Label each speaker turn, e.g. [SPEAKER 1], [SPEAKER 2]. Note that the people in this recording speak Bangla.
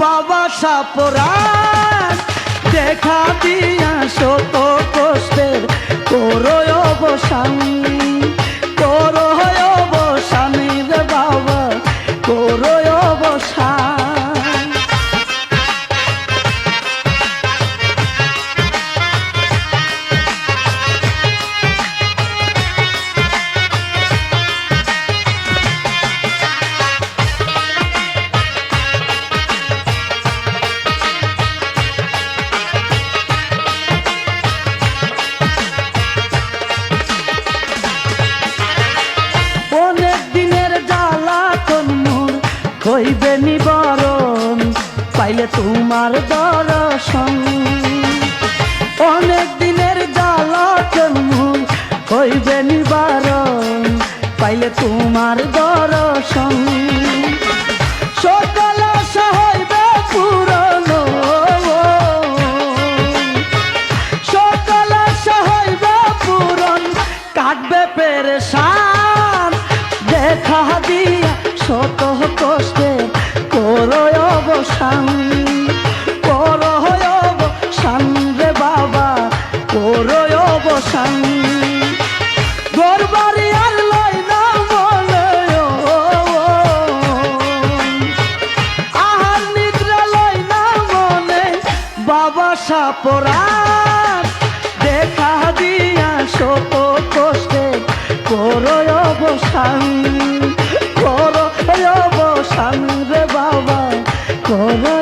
[SPEAKER 1] বাবা সাপরা দেখা দিয়া হইবে নিবারণ, পাইলে তোমার দর্শন। অনেক দিনের জ্বালা কোন মোর হইবে নিবারণ, পাইলে তোমার দর্শন। সকল আশা হইবে পুরনো। সকল আশা হইবে পূরণ কাটবে পেরেশান, দেখা দিয়া শত কষ্টে করো অবসান করো অবসান রে বাবা করো অবসান। গোরবাড়ি আর লই না মনে আহার নিদ্রা মনে বাবা সাপরান অবসান রে বাবা করো